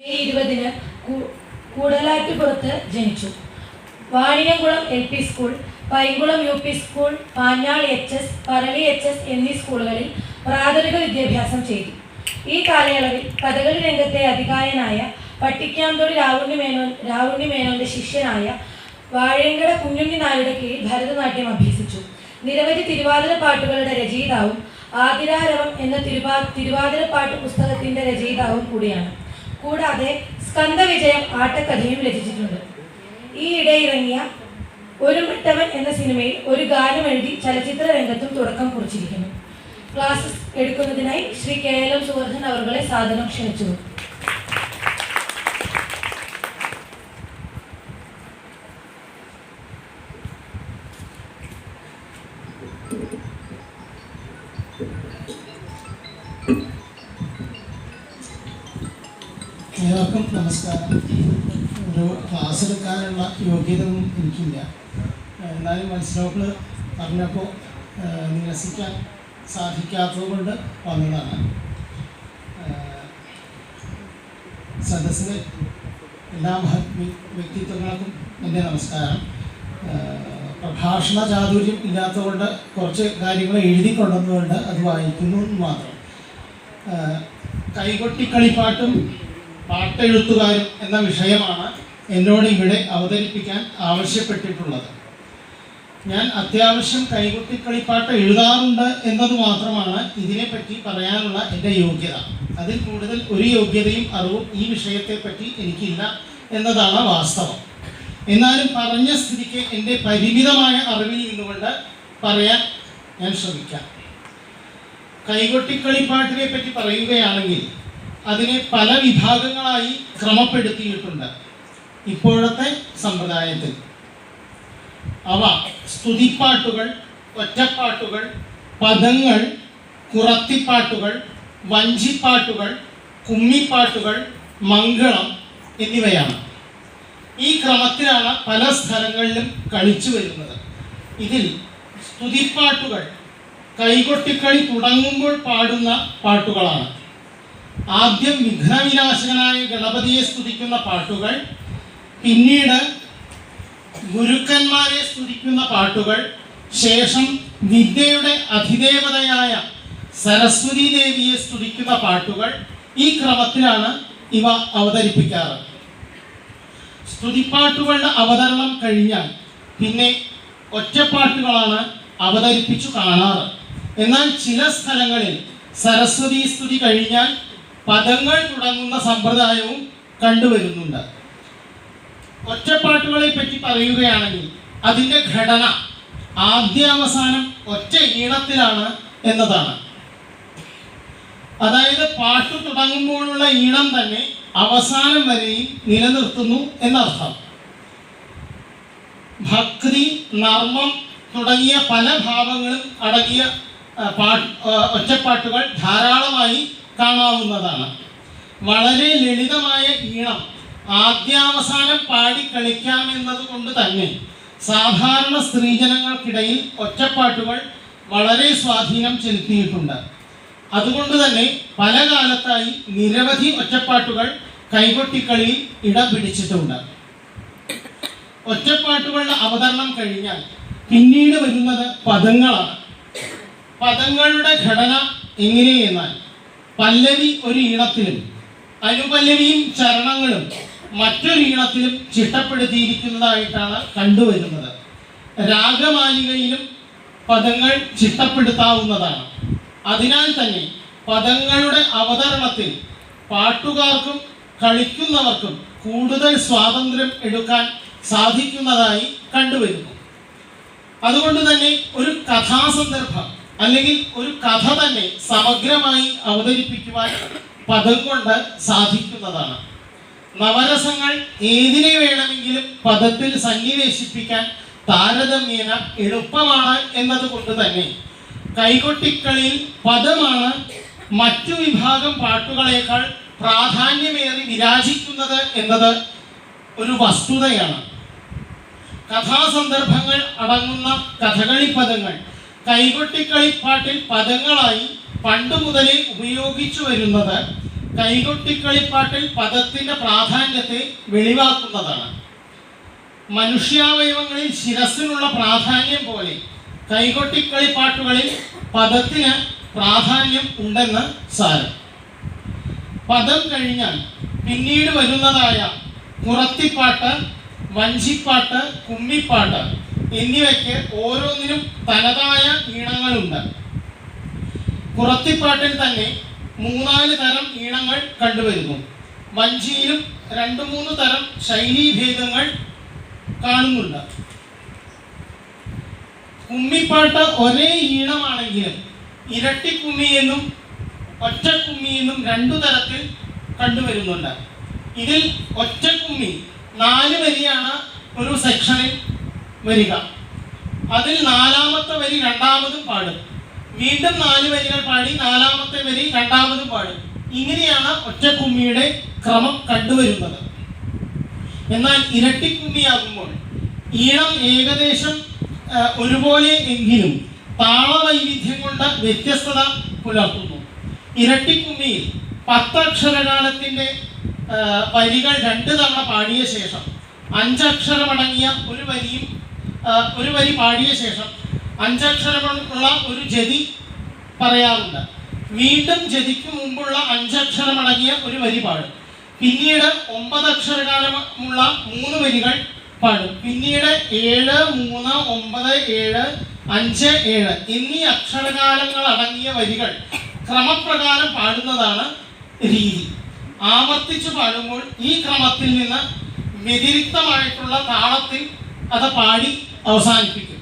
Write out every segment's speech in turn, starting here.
May ഇരുപതിന് കൂടലാറ്റുപുറത്ത് ജനിച്ചു. Vaniyamkulam L P school Painkulam U P school Panjal H S Parali H S എന്നീ സ്കൂളുകളിൽ പ്രാഥമിക വിദ്യാഭ്യാസം ചെയ്തു. ഈ കാലയളവിൽ കഥകളി രംഗത്തെ അധികായനായ പട്ടിക്കാന്തോടി രാവുണ്ണി മേനോൻ രാവുണ്ണി മേനോന്റെ ശിഷ്യനായ വാഴയങ്കട കുഞ്ഞുണ്ണി നായരുടെ കീഴിൽ ഭരതനാട്യം അഭ്യസിച്ചു. നിരവധി തിരുവാതിര പാട്ടുകളുടെ രചയിതാവും ആതിരാരവം എന്ന തിരുവാ തിരുവാതിര പാട്ട് പുസ്തകത്തിന്റെ രചയിതാവും കൂടിയാണ്. കൂടാതെ സ്കന്ദവിജയം ആട്ടക്കഥയും രചിച്ചിട്ടുണ്ട്. ഈയിടെ ഇറങ്ങിയ ഒരു മുട്ടവൻ എന്ന സിനിമയിൽ ഒരു ഗാനം എഴുതി ചലച്ചിത്ര രംഗത്തും തുടക്കം കുറിച്ചിരിക്കുന്നു. Class എടുക്കുന്നതിനായി Shri K L M Suvardhan അവർകളെ സാധനം ക്ഷണിച്ചു. എല്ലാവർക്കും നമസ്കാരം. ഒരു ക്ലാസ് എടുക്കാനുള്ള യോഗ്യത ഒന്നും എനിക്കില്ല. എന്നാലും മനസ്സിലോക്കൾ പറഞ്ഞപ്പോൾ നിരസിക്കാൻ സാധിക്കാത്തത് കൊണ്ട് വന്നതാണ് സദസ്സിലെ എല്ലാ മഹത് വ്യ- വ്യക്തിത്വങ്ങൾക്കും എന്റെ നമസ്കാരം. പ്രഭാഷണ ചാതുര്യം ഇല്ലാത്തതുകൊണ്ട് കുറച്ച് കാര്യങ്ങൾ എഴുതി കൊണ്ടുവന്നുകൊണ്ട് അത് വായിക്കുന്നു മാത്രം. കൈകൊട്ടി കൈകൊട്ടിക്കളിപ്പാട്ടും പാട്ടെഴുത്തുകാരും എന്ന വിഷയമാണ് എന്നോട് ഇവിടെ അവതരിപ്പിക്കാൻ ആവശ്യപ്പെട്ടിട്ടുള്ളത്. ഞാൻ അത്യാവശ്യം കൈകൊട്ടിക്കളിപ്പാട്ട് എഴുതാറുണ്ട് എന്നത് മാത്രമാണ് ഇതിനെപ്പറ്റി പറയാനുള്ള എന്റെ യോഗ്യത. അതിൽ കൂടുതൽ ഒരു യോഗ്യതയും അറിവും ഈ വിഷയത്തെപ്പറ്റി എനിക്കില്ല എന്നതാണ് വാസ്തവം. എന്നാലും പറഞ്ഞ സ്ഥിതിക്ക് എന്റെ പരിമിതമായ അറിവിൽ നിന്നുകൊണ്ട് പറയാൻ ഞാൻ ശ്രമിക്കാം. കൈകൊട്ടിക്കളിപ്പാട്ടിനെ പറ്റി പറയുകയാണെങ്കിൽ അതിനെ പല വിഭാഗങ്ങളായി ക്രമപ്പെടുത്തിയിട്ടുണ്ട്. ഇപ്പോഴത്തെ സമ്പ്രദായത്തിൽ. അവ സ്തുതിപ്പാട്ടുകൾ ഒറ്റപ്പാട്ടുകൾ പദങ്ങൾ കുറത്തിപ്പാട്ടുകൾ വഞ്ചിപ്പാട്ടുകൾ കുമ്മിപ്പാട്ടുകൾ മംഗളം എന്നിവയാണ്. ഈ ക്രമത്തിലാണ് പല സ്ഥലങ്ങളിലും കളിച്ചു വരുന്നത്. ഇതിൽ സ്തുതിപ്പാട്ടുകൾ കൈകൊട്ടിക്കളി തുടങ്ങുമ്പോൾ പാടുന്ന പാട്ടുകളാണ്. ആദ്യം വിഘ്നവിനാശകനായ ഗണപതിയെ സ്തുതിക്കുന്ന പാട്ടുകൾ പിന്നീട് ഗുരുക്കന്മാരെ സ്തുതിക്കുന്ന പാട്ടുകൾ ശേഷം വിദ്യയുടെ അധിദേവതയായ സരസ്വതി ദേവിയെ സ്തുതിക്കുന്ന പാട്ടുകൾ ഈ ക്രമത്തിലാണ് ഇവ അവതരിപ്പിക്കാറ്. സ്തുതിപ്പാട്ടുകളുടെ അവതരണം കഴിഞ്ഞാൽ പിന്നെ ഒറ്റപ്പാട്ടുകളാണ് അവതരിപ്പിച്ചു കാണാറ്. എന്നാൽ ചില സ്ഥലങ്ങളിൽ സരസ്വതി സ്തുതി കഴിഞ്ഞാൽ പദങ്ങൾ തുടങ്ങുന്ന സമ്പ്രദായവും കണ്ടുവരുന്നുണ്ട്. ഒറ്റപ്പാട്ടുകളെ പറ്റി പറയുകയാണെങ്കിൽ അതിന്റെ ഘടന ആദ്യാവസാനം ഒറ്റ ഈണത്തിലാണ് എന്നതാണ്. അതായത് പാട്ട് തുടങ്ങുമ്പോഴുള്ള ഈണം തന്നെ അവസാനം വരെയും നിലനിർത്തുന്നു എന്നർത്ഥം. ഭക്തി നർമ്മം തുടങ്ങിയ പല ഭാവങ്ങളും അടങ്ങിയ പാ ഒറ്റപ്പാട്ടുകൾ ധാരാളമായി കാണാവുന്നതാണ്. വളരെ ലളിതമായ ഈണം ആദ്യാവസാനം പാടി കളിക്കാമെന്നത് കൊണ്ട് തന്നെ സാധാരണ സ്ത്രീജനങ്ങൾക്കിടയിൽ ഒറ്റപ്പാട്ടുകൾ വളരെ സ്വാധീനം ചെലുത്തിയിട്ടുണ്ട്. അതുകൊണ്ട് തന്നെ പല കാലത്തായി നിരവധി ഒറ്റപ്പാട്ടുകൾ കൈകൊട്ടിക്കളിയിൽ ഇടം പിടിച്ചിട്ടുണ്ട് ഒറ്റപ്പാട്ടുകളുടെ അവതരണം കഴിഞ്ഞാൽ പിന്നീട് വരുന്നത് പദങ്ങളാണ്. പദങ്ങളുടെ ഘടന എങ്ങനെയെന്നാൽ പല്ലവി ഒരു ഈണത്തിലും അനുപല്ലവിയും ചരണങ്ങളും മറ്റൊരു ഈണത്തിലും ചിട്ടപ്പെടുത്തിയിരിക്കുന്നതായിട്ടാണ് കണ്ടുവരുന്നത്. രാഗമാലികയിലും പദങ്ങൾ ചിട്ടപ്പെടുത്താവുന്നതാണ്. അതിനാൽ തന്നെ പദങ്ങളുടെ അവതരണത്തിൽ പാട്ടുകാർക്കും കളിക്കുന്നവർക്കും കൂടുതൽ സ്വാതന്ത്ര്യം എടുക്കാൻ സാധിക്കുന്നതായി കണ്ടുവരുന്നു. അതുകൊണ്ട് തന്നെ ഒരു കഥാസന്ദർഭം അല്ലെങ്കിൽ ഒരു കഥ തന്നെ സമഗ്രമായി അവതരിപ്പിക്കുവാൻ പദം കൊണ്ട് സാധിക്കുന്നതാണ്. നവരസങ്ങൾ ഏതിനെ വേണമെങ്കിലും പദത്തിൽ സന്നിവേശിപ്പിക്കാൻ താരതമ്യേന എളുപ്പമാണ് എന്നതുകൊണ്ട് തന്നെ കൈകൊട്ടിക്കളിയിൽ പദമാണ് മറ്റു വിഭാഗം പാട്ടുകളേക്കാൾ പ്രാധാന്യമേറി വിരാജിക്കുന്നത് എന്നത് ഒരു വസ്തുതയാണ്. കഥാസന്ദർഭങ്ങൾ അടങ്ങുന്ന കഥകളി പദങ്ങൾ കൈകൊട്ടിക്കളിപ്പാട്ടിൽ പദങ്ങളായി പണ്ട് മുതലേ ഉപയോഗിച്ചു വരുന്നത് കൈകൊട്ടിക്കളിപ്പാട്ടിൽ പദത്തിന്റെ പ്രാധാന്യത്തെ വെളിവാക്കുന്നതാണ്. മനുഷ്യാവയവങ്ങളിൽ ശിരസിനുള്ള പ്രാധാന്യം പോലെ കൈകൊട്ടിക്കളിപ്പാട്ടുകളിൽ പദത്തിന് പ്രാധാന്യം ഉണ്ടെന്ന് സാരം. പദം കഴിഞ്ഞാൽ പിന്നീട് വരുന്നതായ കുറത്തിപ്പാട്ട് വഞ്ചിപ്പാട്ട് കുമ്മിപ്പാട്ട് എന്നിവയ്ക്ക് ഓരോന്നിനും തനതായ ഈണങ്ങളുണ്ട്. കുറത്തിപ്പാട്ടിൽ തന്നെ മൂന്നാൽ തരം ഈണങ്ങൾ കണ്ടുവരുന്നു. വഞ്ചിയിലും രണ്ട് മൂന്ന് തരം ശൈലീഭേദങ്ങൾ കാണുന്നുണ്ട്. കുമ്മിപ്പാട്ട് ഒരേ ഈണമാണെങ്കിലും ഇരട്ടിക്കുമ്മി എന്നും ഒറ്റക്കുമ്മി എന്നും രണ്ടു തരത്തിൽ കണ്ടുവരുന്നുണ്ട്. ഇതിൽ ഒറ്റക്കുമ്മി നാല് വരിയാണ് ഒരു സെക്ഷനിൽ വരിക. അതിൽ നാലാമത്തെ വരി രണ്ടാമതും പാടും. വീണ്ടും നാല് വരികൾ പാടി നാലാമത്തെ വരി രണ്ടാമതും പാടും. ഇങ്ങനെയാണ് ഒറ്റക്കുമ്മിയുടെ ക്രമം കണ്ടുവരുന്നത്. എന്നാൽ ഇരട്ടിക്കുമ്മിയാകുമ്പോൾ ഈണം ഏകദേശം ഒരുപോലെ എങ്കിലും താളവൈവിധ്യം കൊണ്ട് വ്യത്യസ്തത പുലർത്തുന്നു. ഇരട്ടിക്കുമ്മിയിൽ പത്തക്ഷരകാലത്തിന്റെ ആ, വരികൾ രണ്ട് തവണ പാടിയ ശേഷം അഞ്ചക്ഷരമടങ്ങിയ ഒരു വരിയും ഒരു വരി പാടിയ ശേഷം അഞ്ചക്ഷരമുള്ള ഒരു ജതി പറയാറുണ്ട്. വീണ്ടും ജതിക്ക് മുമ്പുള്ള അഞ്ചക്ഷരമടങ്ങിയ ഒരു വരി പാടും. പിന്നീട് ഒമ്പത് അക്ഷരകാലമുള്ള മൂന്ന് വരികൾ പാടും. പിന്നീട് ഏഴ് മൂന്ന് ഒമ്പത് ഏഴ് അഞ്ച് ഏഴ് എന്നീ അക്ഷരകാലങ്ങൾ അടങ്ങിയ വരികൾ ക്രമപ്രകാരം പാടുന്നതാണ് രീതി. ആവർത്തിച്ച് പാടുമ്പോൾ ഈ ക്രമത്തിൽ നിന്ന് വ്യതിരിക്തമായിട്ടുള്ള താളത്തിൽ അത് പാടി അവസാനിപ്പിക്കും.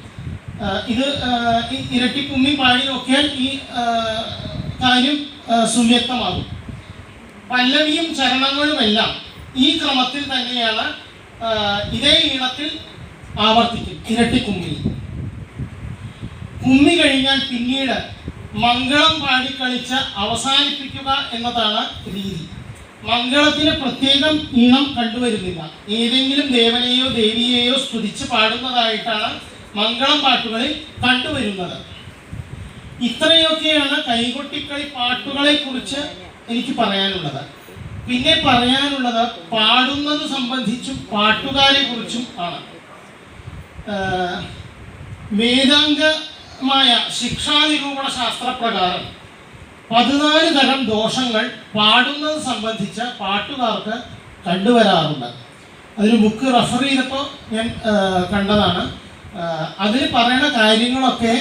ഇത് ഇരട്ടി കുമ്മി പാടി നോക്കിയാൽ ഈ കാര്യം സുവ്യക്തമാകും. പല്ലവിയും ചരണങ്ങളുമെല്ലാം ഈ ക്രമത്തിൽ തന്നെയാണ് ഇതേ ഈണത്തിൽ ആവർത്തിക്കും ഇരട്ടിക്കുമ്മി കുമ്മി കഴിഞ്ഞാൽ പിന്നീട് മംഗളം പാടിക്കളിച്ച് അവസാനിപ്പിക്കുക എന്നതാണ് രീതി. മംഗളത്തിന് പ്രത്യേകം ഈണം കണ്ടുവരുന്നില്ല. ഏതെങ്കിലും ദേവനെയോ ദേവിയെയോ സ്തുതിച്ച് പാടുന്നതായിട്ടാണ് മംഗളം പാട്ടുകളിൽ കണ്ടുവരുന്നത്. ഇത്രയൊക്കെയാണ് കൈകൊട്ടിക്കളി പാട്ടുകളെ കുറിച്ച് എനിക്ക് പറയാനുള്ളത്. പിന്നെ പറയാനുള്ളത് പാടുന്നത് സംബന്ധിച്ചും പാട്ടുകാരെ കുറിച്ചും ആണ് വേദാംഗമായ ശിക്ഷാനിരൂപണ ശാസ്ത്രപ്രകാരം പതിനാല് തരം ദോഷങ്ങൾ പാടുന്നത് സംബന്ധിച്ച പാട്ടുകാർക്ക് കണ്ടുവരാറുണ്ട്. അതിന് ബുക്ക് റെഫർ ചെയ്തപ്പോൾ ഞാൻ കണ്ടതാണ്. അതിൽ പറയുന്ന കാര്യങ്ങളൊക്കെ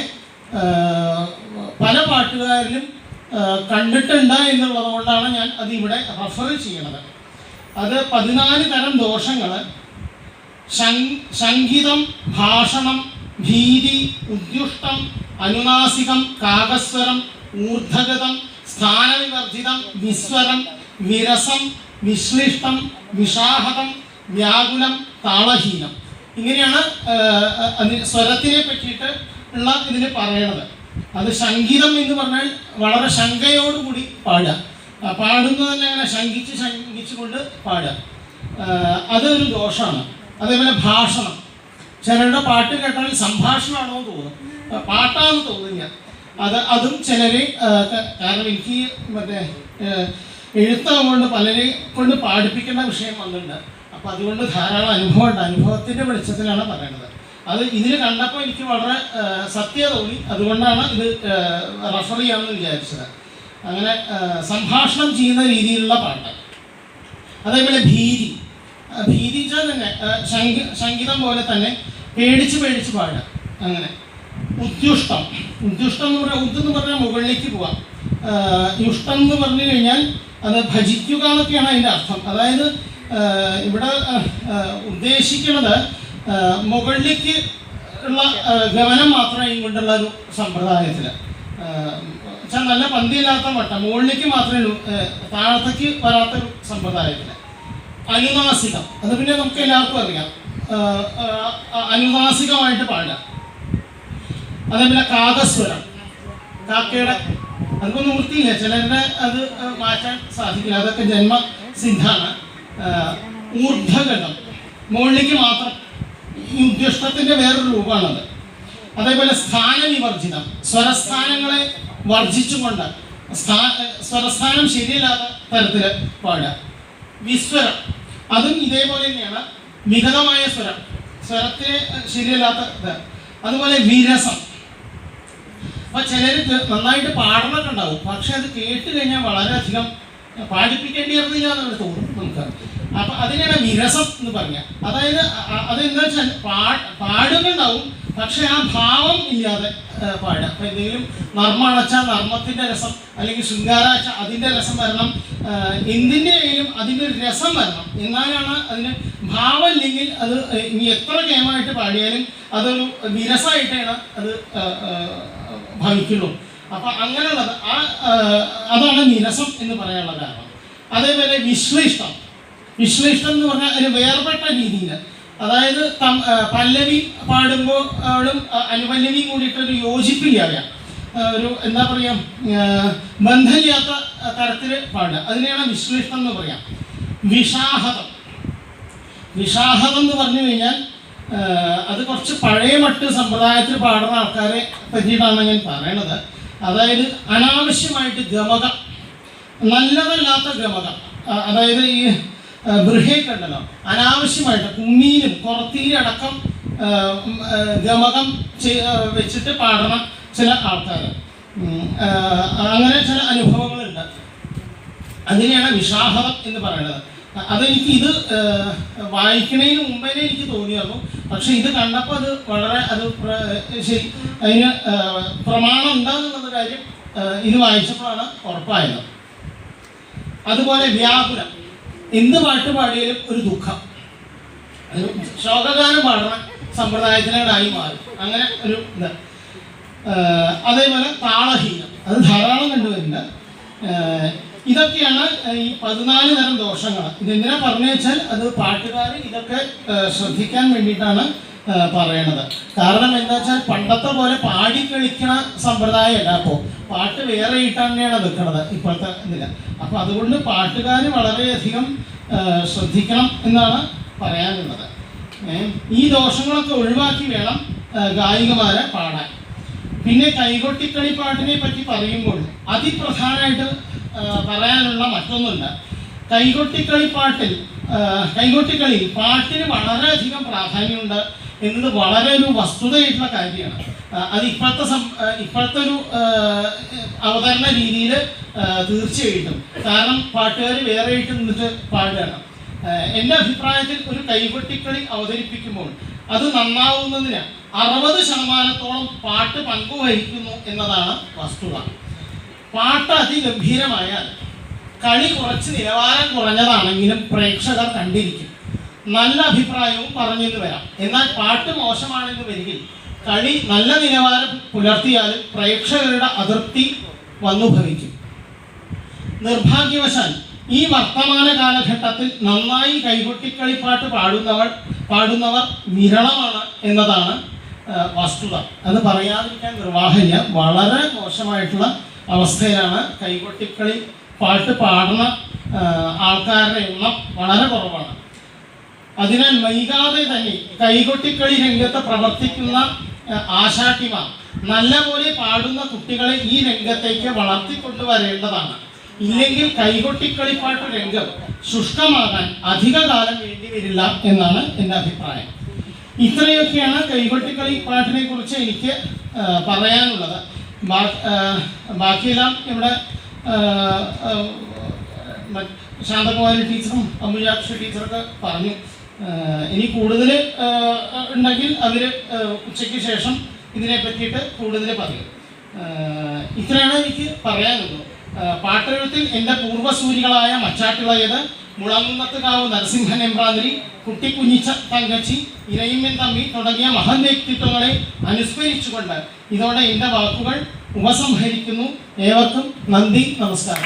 പല പാട്ടുകാരിലും കണ്ടിട്ടുണ്ട് എന്നുള്ളതുകൊണ്ടാണ് ഞാൻ അത് ഇവിടെ റെഫർ ചെയ്യണത്. അത് പതിനാല് തരം ദോഷങ്ങൾ സംഗീതം ഭാഷണം ഭീതി ഉദ്യുഷ്ടം അനുനാസികം കാകസ്വരം ഊർധഗതം സ്ഥാനവിവർജിതം വിസ്വരം വിരസം വിശ്ലിഷ്ടം വിഷാഹതം വ്യാകുലം താളഹീനം. ഇങ്ങനെയാണ് സ്വരത്തിനെ പറ്റിയിട്ട് ഉള്ള ഇതിന് പറയണത്. അത് സംഗീതം എന്ന് പറഞ്ഞാൽ വളരെ ശങ്കയോടുകൂടി പാടുക. പാടുന്നത് തന്നെ അങ്ങനെ ശങ്കിച്ച് ശങ്കിച്ചുകൊണ്ട് പാടുക. അതൊരു ദോഷമാണ്. അതേപോലെ ഭാഷണം. ചിലരുടെ പാട്ട് കേട്ടാൽ സംഭാഷണമാണോ എന്ന് തോന്നും. പാട്ടാണെന്ന് തോന്നില്ല അത് അതും ചിലരെ കാരണം എനിക്ക് മറ്റേ എഴുത്തം കൊണ്ട് പലരെ കൊണ്ട് പാടിപ്പിക്കേണ്ട വിഷയം വന്നിട്ടുണ്ട്. അപ്പം അതുകൊണ്ട് ധാരാളം അനുഭവമുണ്ട്. അനുഭവത്തിന്റെ വെളിച്ചത്തിലാണ് പറയുന്നത് അത് ഇതിൽ കണ്ടപ്പോൾ എനിക്ക് വളരെ സത്യ തോന്നി. അതുകൊണ്ടാണ് ഇത് റെഫർ ചെയ്യാമെന്ന് വിചാരിച്ചത്. അങ്ങനെ സംഭാഷണം ചെയ്യുന്ന രീതിയിലുള്ള പാട്ട്. അതേപോലെ ഭീതി. ഭീതിച്ചാൽ തന്നെ സംഗീതം പോലെ തന്നെ പേടിച്ച് പേടിച്ച് പാടുക. അങ്ങനെ. ഉദ്യുഷ്ടം. ഉദ്യുഷ്ടം എന്ന് പറഞ്ഞാൽ ഉദ് എന്ന് പറഞ്ഞാൽ മുകളിലേക്ക് പോവാം. യുഷ്ടം എന്ന് പറഞ്ഞു കഴിഞ്ഞാൽ അത് ഭജിക്കുക എന്നൊക്കെയാണ് അതിന്റെ അർത്ഥം. അതായത് ഇവിടെ ഉദ്ദേശിക്കുന്നത് മുകളിലേക്ക് ഉള്ള ഗമനം മാത്രമേ ഇങ്ങോട്ടുള്ള ഒരു സമ്പ്രദായത്തിൽ നല്ല പന്തിയില്ലാത്ത വട്ടം മുകളിലേക്ക് മാത്രമേ ഉള്ളൂ താഴത്തേക്ക് വരാത്ത ഒരു സമ്പ്രദായത്തിൽ അനുനാസികം. അത് പിന്നെ നമുക്ക് എല്ലാവർക്കും അറിയാം. അനുനാസികമായിട്ട് പാടുക. അതേപോലെ കാതസ്വരം. കാക്കയുടെ അതിപ്പോ നിവൃത്തിയില്ല ചിലരുടെ അത് മാറ്റാൻ സാധിക്കില്ല. അതൊക്കെ ജന്മ സിദ്ധാണ്. ഊർധ്വഗതം. മുകളിലേക്ക് മാത്രം ഈ ഉദ്ദിഷ്ടത്തിന്റെ വേറൊരു രൂപമാണത്. അതേപോലെ സ്ഥാനനിവർജിതം. സ്വരസ്ഥാനങ്ങളെ വർജിച്ചുകൊണ്ട് സ്ഥാ സ്വരസ്ഥാനം ശരിയല്ലാത്ത തരത്തിൽ പാടുക. വിസ്വരം. അതും ഇതേപോലെ തന്നെയാണ്. വിഗതമായ സ്വരം. സ്വരത്തിന് ശരിയല്ലാത്ത അതുപോലെ വിരസം. അപ്പൊ ചിലര് നന്നായിട്ട് പാടണൊക്കെ ഉണ്ടാവും പക്ഷെ അത് കേട്ട് കഴിഞ്ഞാൽ വളരെയധികം പാടിപ്പിക്കേണ്ടി വരുന്നില്ല എന്നൊരു തോന്നും നമുക്ക് അപ്പൊ അതിനാണ് നിരസം എന്ന് പറഞ്ഞ. അതായത് അതെന്താ വെച്ചാൽ പാടുന്നുണ്ടാവും പക്ഷെ ആ ഭാവം ഇല്ലാതെ പാടുക. അപ്പൊ എന്തെങ്കിലും നർമ്മം അണച്ചാൽ നർമ്മത്തിന്റെ രസം അല്ലെങ്കിൽ ശൃംഗാരാച്ച അതിന്റെ രസം വരണം എന്തിന്റെയും അതിന്റെ ഒരു രസം വരണം. എന്നാലാണ് അതിന് ഭാവം ഇല്ലെങ്കിൽ അത് ഇനി എത്ര കേമായിട്ട് പാടിയാലും അതൊരു വിരസമായിട്ടാണ് അത് ഭവിക്കുള്ളൂ അപ്പൊ അങ്ങനെയുള്ളത് ആ അതാണ് നിരസം എന്ന് പറയാനുള്ള കാരണം. അതേപോലെ വിശ്ലിഷ്ടം. വിശ്ലിഷ്ടം എന്ന് പറഞ്ഞാൽ ഒരു വേർപെട്ട രീതിയിൽ. അതായത് പല്ലവി പാടുമ്പോൾ ആളും അനുപല്ലവിയും കൂടിയിട്ടൊരു യോജിപ്പില്ലാതെ ഒരു എന്താ പറയുക ബന്ധമില്ലാത്ത തരത്തിൽ പാടുക. അതിനെയാണ് വിശ്ലിഷ്ടം എന്ന് പറയാം. വിഷാഹതം. വിഷാഹതം എന്ന് പറഞ്ഞു കഴിഞ്ഞാൽ അത് കുറച്ച് പഴയ മട്ട് സമ്പ്രദായത്തിൽ പാടുന്ന ആൾക്കാരെ പറ്റിയിട്ടാണ് ഞാൻ പറയണത്. അതായത് അനാവശ്യമായിട്ട് ഗമകം നല്ലതല്ലാത്ത ഗമകം അതായത് ഈ ബൃഹേക്കണ്ടല്ലോ അനാവശ്യമായിട്ട് കുമ്മീനും കുറത്തിയിലും അടക്കം ഗമകം വെച്ചിട്ട് പാടണം ചില ആൾക്കാർ അങ്ങനെ ചില അനുഭവങ്ങളുണ്ട്. അതിനെയാണ് വിഷാഹതം എന്ന് പറയുന്നത്. അതെനിക്ക് ഇത് വായിക്കണേന് മുമ്പേ എനിക്ക് തോന്നിയായിരുന്നു. പക്ഷെ ഇത് കണ്ടപ്പോൾ അത് വളരെ അത് ശരി അതിന് പ്രമാണം ഉണ്ടാകുന്നുള്ള കാര്യം ഇത് വായിച്ചപ്പോഴാണ് ഉറപ്പായത്. അതുപോലെ വ്യാകുലം. എന്ത് പാട്ട് പാടിയാലും ഒരു ദുഃഖം. ഒരു ശോകഗാനം പാടണ സമ്പ്രദായത്തിനായി മാറി. അങ്ങനെ ഒരു ഇത്. അതേപോലെ താളഹീനം. അത് ധാരാളം കണ്ടുവരുന്നുണ്ട്. ഇതൊക്കെയാണ് ഈ പതിനാല് തരം ദോഷങ്ങൾ. ഇതെന്തിനാ പറഞ്ഞു വെച്ചാൽ അത് പാട്ടുകാർ ഇതൊക്കെ ശ്രദ്ധിക്കാൻ വേണ്ടിയിട്ടാണ് പറയണത്. കാരണം എന്താ വെച്ചാൽ പണ്ടത്തെ പോലെ പാടി കളിക്കണ സമ്പ്രദായമല്ല അപ്പോൾ പാട്ട് വേറെ ഇട്ടാണ് നിൽക്കുന്നത് ഇപ്പോഴത്തെ ഇതിൽ. അപ്പൊ അതുകൊണ്ട് പാട്ടുകാർ വളരെയധികം ശ്രദ്ധിക്കണം എന്നാണ് പറയാനുള്ളത്. ഈ ദോഷങ്ങളൊക്കെ ഒഴിവാക്കി വേണം ഗായികമാരെ പാടാൻ. പിന്നെ കൈകൊട്ടിക്കളി പാട്ടിനെ പറ്റി പറയുമ്പോൾ അതിപ്രധാനമായിട്ട് പറയാനുള്ള മറ്റൊന്നുണ്ട് കൈകൊട്ടിക്കളി പാട്ടിൽ കൈകൊട്ടിക്കളി പാട്ടിന് വളരെയധികം പ്രാധാന്യമുണ്ട് എന്നത് വളരെ ഒരു വസ്തുതയായിട്ടുള്ള കാര്യമാണ്. അത് ഇപ്പോഴത്തെ സം ഇപ്പോഴത്തെ ഒരു അവതരണ രീതിയിൽ തീർച്ചയായിട്ടും. കാരണം പാട്ടുകാർ വേറെ ആയിട്ട് നിന്നിട്ട് പാടുകയാണ്. എന്റെ അഭിപ്രായത്തിൽ ഒരു കൈകൊട്ടിക്കളി അവതരിപ്പിക്കുമ്പോൾ അത് നന്നാവുന്നതിന് അറുപത് ശതമാനത്തോളം പാട്ട് പങ്കുവഹിക്കുന്നു എന്നതാണ് വസ്തുത. പാട്ട് അതിഗംഭീരമായാൽ കളി കുറച്ച് നിലവാരം കുറഞ്ഞതാണെങ്കിലും പ്രേക്ഷകർ കണ്ടിരിക്കും. നല്ല അഭിപ്രായവും പറഞ്ഞെന്ന് വരാം. എന്നാൽ പാട്ട് മോശമാണെന്ന് വരികിൽ കളി നല്ല നിലവാരം പുലർത്തിയാലും പ്രേക്ഷകരുടെ അതൃപ്തി വന്നു ഭവിക്കും നിർഭാഗ്യവശാൽ ഈ വർത്തമാന കാലഘട്ടത്തിൽ നന്നായി കൈകൊട്ടിക്കളിപ്പാട്ട് പാടുന്നവർ പാടുന്നവർ വിരളമാണ് എന്നതാണ് വസ്തുത. അത് പറയാതിരിക്കാൻ നിർവാഹമില്ല വളരെ മോശമായിട്ടുള്ള അവസ്ഥയിലാണ് കൈകൊട്ടിക്കളി പാട്ട് പാടുന്ന ആൾക്കാരുടെ എണ്ണം വളരെ കുറവാണ്. അതിനാൽ വൈകാതെ തന്നെ കൈകൊട്ടിക്കളി രംഗത്ത് പ്രവർത്തിക്കുന്ന ആശാട്ടിമാർ നല്ലപോലെ പാടുന്ന കുട്ടികളെ ഈ രംഗത്തേക്ക് വളർത്തിക്കൊണ്ടുവരേണ്ടതാണ്. ഇല്ലെങ്കിൽ കൈകൊട്ടിക്കളിപ്പാട്ട് രംഗം ശുഷ്കമാകാൻ അധിക കാലം വേണ്ടി വരില്ല എന്നാണ് എന്റെ അഭിപ്രായം. ഇത്രയൊക്കെയാണ് കൈകൊട്ടിക്കളിപ്പാട്ടിനെ കുറിച്ച് എനിക്ക് പറയാനുള്ളത്. ബാക്കിയെല്ലാം ഇവിടെ ശാന്തകുമാരി ടീച്ചറും അമുജാക്ഷ ടീച്ചറൊക്കെ പറഞ്ഞു. ഇനി കൂടുതൽ ഉണ്ടെങ്കിൽ അവർ ഉച്ചയ്ക്ക് ശേഷം ഇതിനെ പറ്റിയിട്ട് കൂടുതൽ പറയും. ഇത്രയാണ് എനിക്ക് പറയാനുള്ളത്. ആഹ് പാട്ടെഴുത്തിൽ എന്റെ പൂർവസൂരികളായ മച്ചാട്ടിളയത് മുളങ്ങത്തുകാവ് നരസിംഹൻ എമ്പ്രാതിരി കുട്ടിക്കുഞ്ഞിച്ച തങ്കച്ചി ഇരയിമ്മൻ തമ്പി തുടങ്ങിയ മഹൻ വ്യക്തിത്വങ്ങളെ അനുസ്മരിച്ചുകൊണ്ട് ഇതോടെ എന്റെ വാക്കുകൾ ഉപസംഹരിക്കുന്നു. ഏവർക്കും നന്ദി നമസ്കാരം.